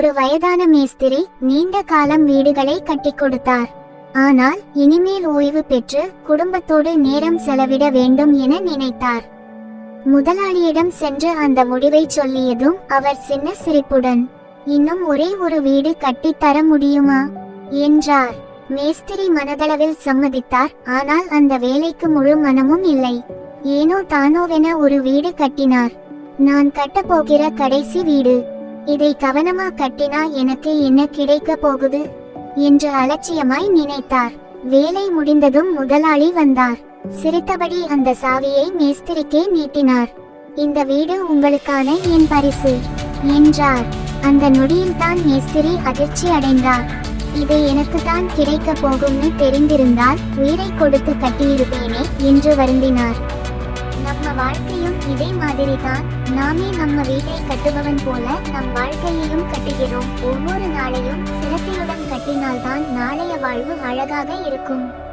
ஒரு வயதான மேஸ்திரி நீண்ட காலம் வீடுகளை கட்டிக் கொடுத்தார். ஆனால் இனிமேல் ஓய்வு பெற்று குடும்பத்தோடு நேரம் செலவிட வேண்டும் என நினைத்தார். முதலாளியிடம் சென்று அந்த முடிவை சொல்லியதும் அவர் சின்ன சிரிப்புடன் இன்னும் ஒரே ஒரு வீடு கட்டி தர முடியுமா? என்றார். மேஸ்திரி மனதளவில் சம்மதித்தார். ஆனால் அந்த வேலைக்கு முழு மனமும் இல்லை. ஏனோ தானோவென ஒரு வீடு கட்டினார். நான் கட்டப்போகிற கடைசி வீடு. இதை கவனமா கட்டினா எனக்கு என்ன கிடைக்க போகுது? என்று அலட்சியமாய் நினைத்தார். வேலை முடிந்ததும் முதலாளி வந்தார். சிரித்தபடி அந்த சாவியை மேஸ்திரிக்கே நீட்டினார். இந்த வீடு உங்களுக்கான என் பரிசு என்றார். அந்த நொடியில்தான் மேஸ்திரி அதிர்ச்சி அடைந்தார். இது எனக்கு தான் கிடைக்க போகும்னு தெரிந்திருந்தால் உயிரை கொடுத்து கட்டியிருப்பேனே என்று வருந்தினார். வாழ்க்கையும் இதே மாதிரி தான் நாமே நம்ம வீட்டை கட்டுபவன் போல நம் வாழ்க்கையையும் கட்டுகிறோம். ஒவ்வொரு நாளையும் சிரத்தையுடன் கட்டினால்தான் நாளைய வாழ்வு அழகாக இருக்கும்.